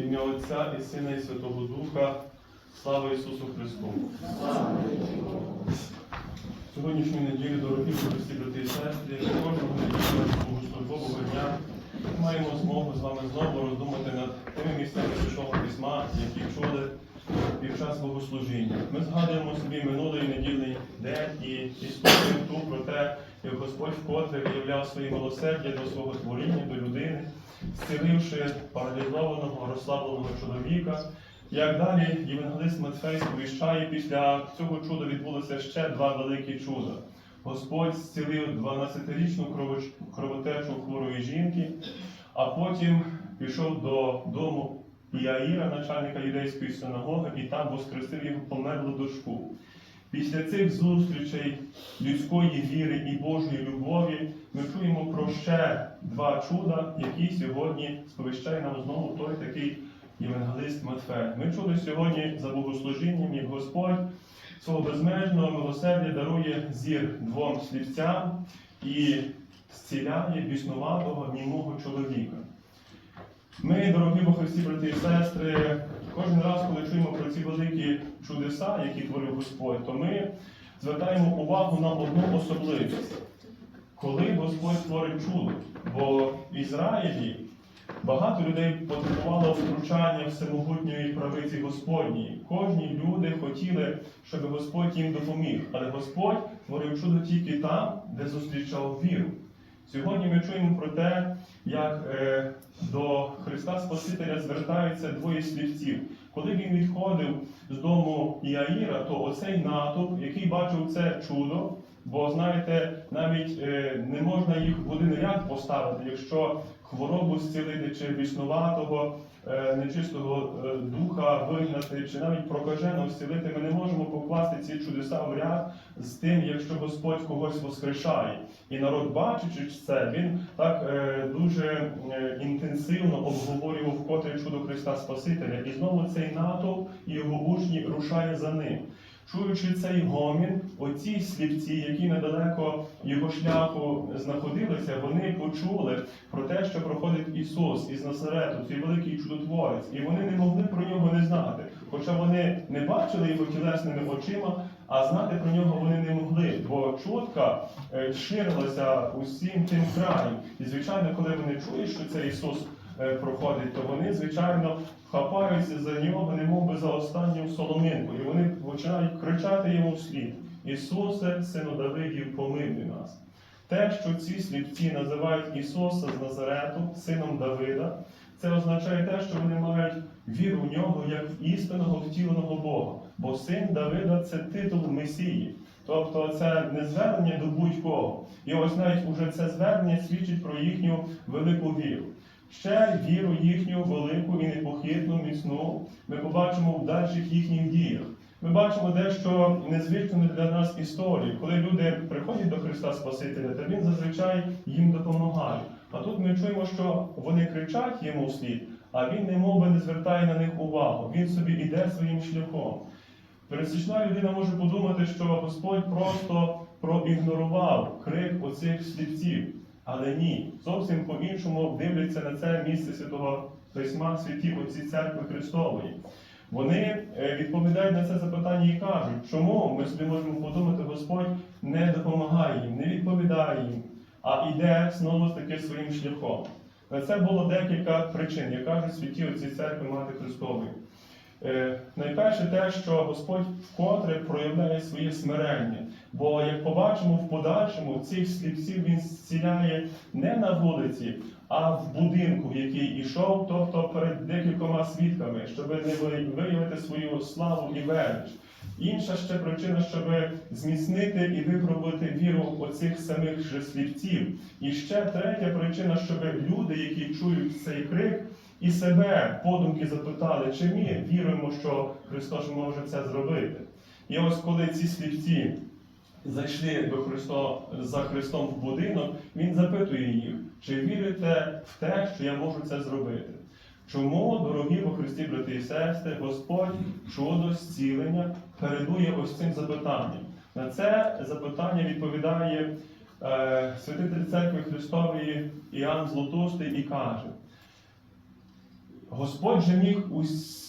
Ім'я Отця і Сина і Святого Духа. Слава Ісусу Христу! Сьогоднішню неділю, дорогі прості брати і сестри, кожного неділю богослужбового дня ми маємо змогу з вами знову роздумати над тими місцями Святого Письма, які чули під час богослужіння. Ми згадуємо собі минулий недільний день і історію ту про те, як Господь вкотре виявляв своє милосердя до свого творіння, до людини, зціливши паралізованого, розслабленого чоловіка. Як далі євангелист Матфей сповіщає, після цього чуда відбулося ще два великі чуда. Господь зцілив 12-річну кровотечу хворої жінки, а потім пішов до дому Іаїра, начальника юдейської синагоги, і там воскресив його померлу дочку. Після цих зустрічей людської віри і Божої любові ми чуємо про ще два чуда, які сьогодні сповіщає нам знову той такий євангелист Матфей. Ми чули сьогодні за богослужінням, як Господь свого безмежного милосердя дарує зір двом слівцям і зціляє біснуватого німого чоловіка. Ми, дорогі во Христі, брати і сестри, кожен раз, коли чуємо про ці великі чудеса, які творив Господь, то ми звертаємо увагу на одну особливість. Коли Господь творить чудо, бо в Ізраїлі багато людей потребувало втручання всемогутньої правиці Господньої. Кожні люди хотіли, щоб Господь їм допоміг, але Господь творив чудо тільки там, де зустрічав віру. Сьогодні ми чуємо про те, як е, до Христа Спасителя звертаються двоє слівців. Коли він відходив з дому Іаїра, то оцей натовп, який бачив це чудо, бо знаєте, навіть е, не можна їх в один ряд поставити, якщо хворобу зцілити чи біснуватого, е, нечистого е, духа вигнати, чи навіть прокажено вцілити. ми не можемо покласти ці чудеса в ряд з тим, якщо Господь когось воскрешає. І народ, бачачи це, він так е, дуже е, інтенсивно обговорював вкотре чудо Христа Спасителя. І знову цей натовп і його учні рушає за ним. Чуючи цей гомін, оці слівці, які недалеко його шляху знаходилися, вони почули про те, що проходить Ісус із Назарету, цей великий чудотворець, і вони не могли про нього не знати. Хоча вони не бачили його тілесними очима, а знати про нього вони не могли, бо чутка е, ширилася усім тим краєм. І звичайно, коли вони чують, що це Ісус е, проходить, то вони, звичайно, хапаються за нього, немов би за останню соломинку, і вони починають кричати йому вслід: Ісусе, сину Давидів, помилуй нас. Те, що ці сліпці називають Ісуса з Назарету, сином Давида, це означає те, що вони мають віру в нього як в істинного втіленого Бога. Бо син Давида це титул Месії. Тобто це не звернення до будь-кого. І ось навіть уже це звернення свідчить про їхню велику віру. Ще віру їхню велику і непохитну, міцну ми побачимо в дальших їхніх діях. Ми бачимо дещо незвичне для нас історію, коли люди приходять до Христа Спасителя, то Він зазвичай їм допомагає. А тут ми чуємо, що вони кричать йому вслід, а він немов би не звертає на них увагу. Він собі йде своїм шляхом. Пересічна людина може подумати, що Господь просто проігнорував крик оцих слівців. Але ні, зовсім по-іншому дивляться на це місце святого письма святі отці церкви Христової. Вони е, відповідають на це запитання і кажуть, чому ми собі можемо подумати, Господь не допомагає їм, не відповідає їм, а йде знову ж таки своїм шляхом. На це було декілька причин, як кажуть святі отці церкви Мати Христової. Е, Найперше те, що Господь вкотре проявляє своє смирення. Бо, як побачимо в подальшому, цих сліпців він зціляє не на вулиці, а в будинку, в який ішов, тобто перед декількома свідками, щоб не виявити свою славу і велич. Інша ще причина, щоб зміцнити і випробувати віру оцих самих же слівців. І ще третя причина, щоб люди, які чують цей крик, і себе подумки запитали, чи ми віруємо, що Христос може це зробити. І ось коли ці слівці зайшли до Христо, за Христом в будинок, Він запитує їх, чи вірите в те, що я можу це зробити. Чому, дорогі по Христі, брати і сестри, Господь чудо зцілення передує ось цим запитанням? На це запитання відповідає е, святитель церкви Христової Іоанн Златустий і каже: Господь же міг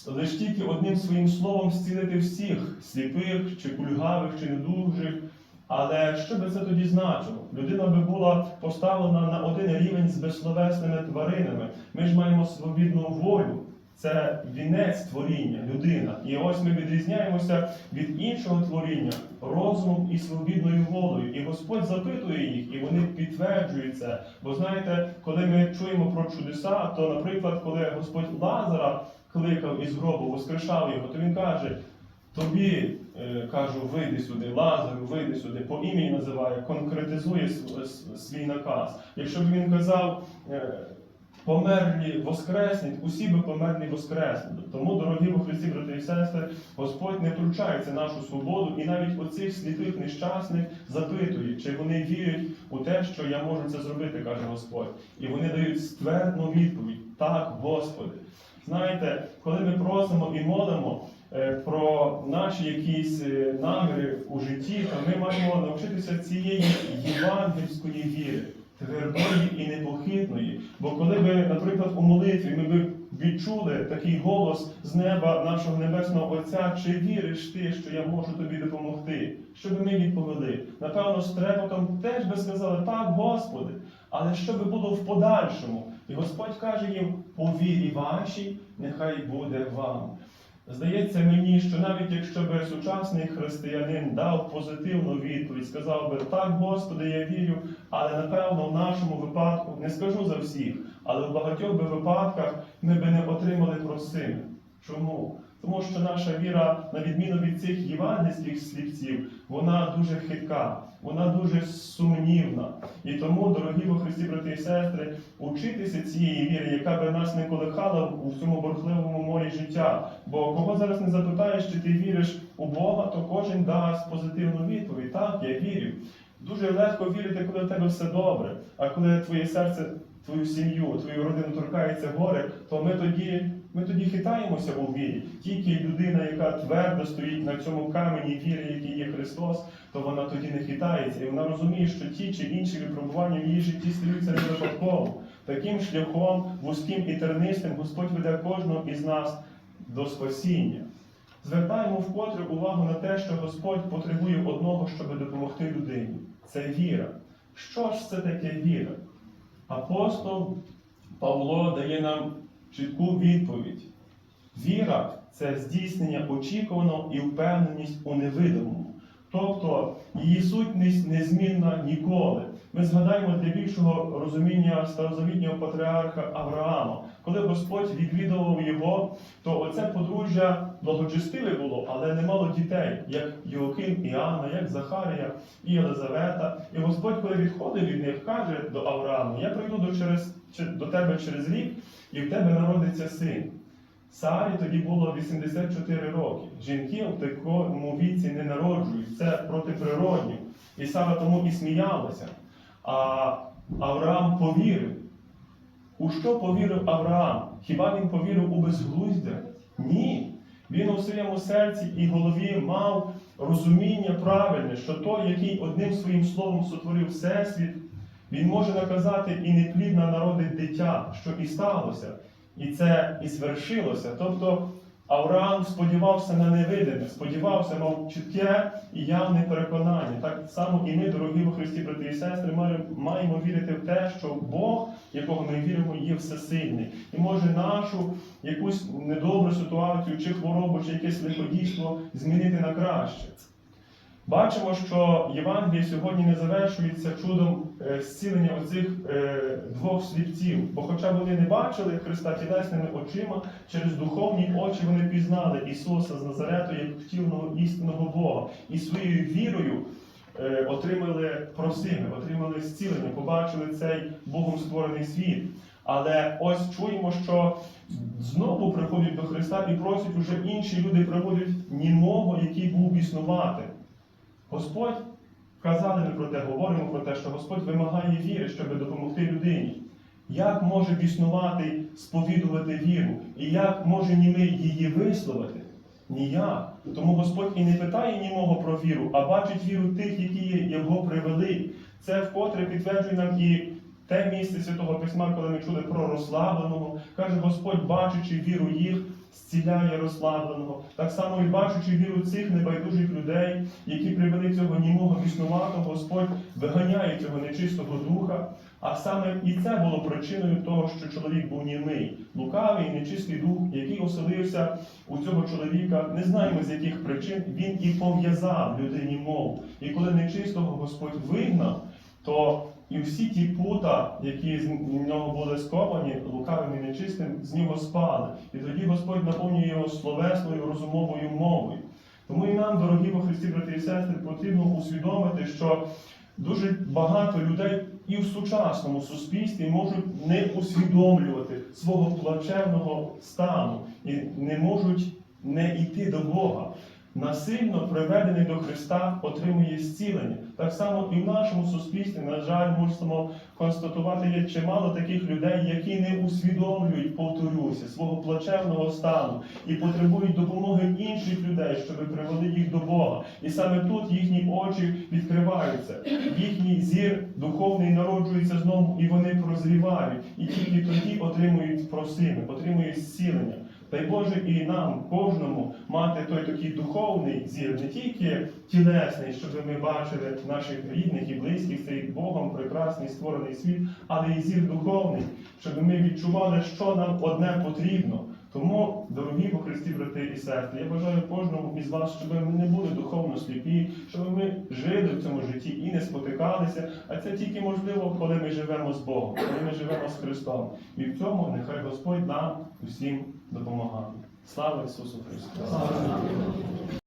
лише тільки одним своїм словом зцілити всіх сліпих, чи кульгавих, чи недужих. Але що би це тоді значило? Людина би була поставлена на один рівень з безсловесними тваринами. Ми ж маємо свобідну волю. Це вінець творіння, людина. І ось ми відрізняємося від іншого творіння розумом і свобідною волею. І Господь запитує їх, і вони підтверджують це. Бо знаєте, коли ми чуємо про чудеса, то, наприклад, коли Господь Лазара кликав із гробу, воскрешав його, то він каже: Тобі е, кажу, вийди сюди, Лазару, вийди сюди, по імені називає, конкретизує свій наказ. Якщо б він казав. Померлі воскреснуть, усі би померлі воскреснуть. Тому, дорогі во Христі, брати і сестри, Господь не втручається нашу свободу і навіть оцих сліпих нещасних запитує, чи вони вірять у те, що я можу це зробити, каже Господь. І вони дають ствердну відповідь: так, Господи. Знаєте, коли ми просимо і молимо е, про наші якісь е, наміри у житті, то ми маємо навчитися цієї євангельської віри твердої і непохитної. Бо коли би, наприклад, у молитві ми би відчули такий голос з неба нашого небесного Отця, чи віриш ти, що я можу тобі допомогти? Що би ми відповіли? Напевно, з трепотом теж би сказали, так, Господи, але що би було в подальшому? І Господь каже їм, по вірі вашій, нехай буде вам. Здається мені, що навіть якщо би сучасний християнин дав позитивну відповідь, сказав би так, Господи, я вірю, але напевно в нашому випадку, не скажу за всіх, але в багатьох би випадках ми би не отримали просими. Чому? Тому що наша віра, на відміну від цих євангельських слівців, вона дуже хитка, вона дуже сумнівна. І тому, дорогі во Христі, брати і сестри, учитися цієї віри, яка би нас не колихала у цьому бурхливому морі життя. Бо кого зараз не запитаєш, чи ти віриш у Бога, то кожен дасть позитивну відповідь. Так, я вірю. Дуже легко вірити, коли в тебе все добре. А коли твоє серце, твою сім'ю, твою родину торкається горе, то ми тоді, ми тоді хитаємося у вірі. Тільки людина, яка твердо стоїть на цьому камені віри, який є Христос, то вона тоді не хитається. І вона розуміє, що ті чи інші випробування в її житті стаються не випадково. Таким шляхом, вузьким і тернистим, Господь веде кожного із нас до спасіння. Звертаємо вкотре увагу на те, що Господь потребує одного, щоб допомогти людині. Це віра. Що ж це таке віра? Апостол Павло дає нам чітку відповідь. Віра це здійснення очікуваного і впевненість у невидимому. Тобто її сутність незмінна ніколи. Ми згадаємо для більшого розуміння старозавітнього патріарха Авраама. Коли Господь відвідував його, то оце подружжя благочестиве було, але не мало дітей, як Йоаким і Анна, як Захарія і Єлизавета. І Господь, коли відходив від них, каже до Авраама: Я прийду до, через, до тебе через рік, і в тебе народиться син. Сарі тоді було 84 роки. Жінки в такому віці не народжують. Це протиприродні. І Сара тому і сміялася. А Авраам повірив. У що повірив Авраам? Хіба він повірив у безглуздя? Ні. Він у своєму серці і голові мав розуміння правильне, що той, який одним своїм словом сотворив всесвіт, він може наказати і неплідно народить дитя, що і сталося. І це і звершилося. Тобто Авраам сподівався на невидиме, сподівався, мав чітке і явне переконання. Так само і ми, дорогі во Христі, брати і сестри, маємо вірити в те, що Бог, якого ми віримо, є всесильний, і може нашу якусь недобру ситуацію, чи хворобу, чи якесь лиходійство змінити на краще. Бачимо, що Євангеліє сьогодні не завершується чудом е, зцілення оцих е, двох сліпців. Бо, хоча вони не бачили Христа тілесними очима, через духовні очі вони пізнали Ісуса з Назарету як втілного істинного Бога. І своєю вірою е, отримали просими, отримали зцілення, побачили цей Богом створений світ. Але ось чуємо, що знову приходять до Христа і просять уже інші люди приводять німого, який був біснуватим. Господь, казали ми про те, говоримо про те, що Господь вимагає віри, щоб допомогти людині. Як може біснувати, сповідувати віру? І як може німий її висловити? Ніяк. Тому Господь і не питає німого про віру, а бачить віру тих, які його привели. Це вкотре підтверджує нам і те місце Святого Письма, коли ми чули про розслабленого, каже Господь, бачачи віру їх, зціляє розслабленого. Так само і бачачи віру цих небайдужих людей, які привели цього німого біснуватого, Господь виганяє цього нечистого духа. А саме і це було причиною того, що чоловік був німий, лукавий, нечистий дух, який оселився у цього чоловіка, не знаємо з яких причин, він і пов'язав людині мову. І коли нечистого Господь вигнав, то і всі ті пута, які з нього були сковані, лукавим і нечистим, з нього спали. І тоді Господь наповнює його словесною розумовою мовою. Тому і нам, дорогі во Христі, брати і сестри, потрібно усвідомити, що дуже багато людей і в сучасному суспільстві можуть не усвідомлювати свого плачевного стану і не можуть не йти до Бога. Насильно приведений до Христа отримує зцілення. Так само і в нашому суспільстві, на жаль, мусимо констатувати, є чимало таких людей, які не усвідомлюють, повторюся, свого плачевного стану і потребують допомоги інших людей, щоб привели їх до Бога. І саме тут їхні очі відкриваються, їхній зір духовний народжується знову, і вони прозрівають. І тільки тоді отримують просими, отримують зцілення. Дай Боже і нам, кожному, мати той такий духовний зір, не тільки тілесний, щоб ми бачили наших рідних і близьких, цей Богом прекрасний створений світ, але і зір духовний, щоб ми відчували, що нам одне потрібно. Тому, дорогі по Христі, брати і сестри, я бажаю кожному із вас, щоб ми не були духовно сліпі, щоб ми жили в цьому житті і не спотикалися. А це тільки можливо, коли ми живемо з Богом, коли ми живемо з Христом. І в цьому нехай Господь нам усім допомагає. Слава Ісусу Христу!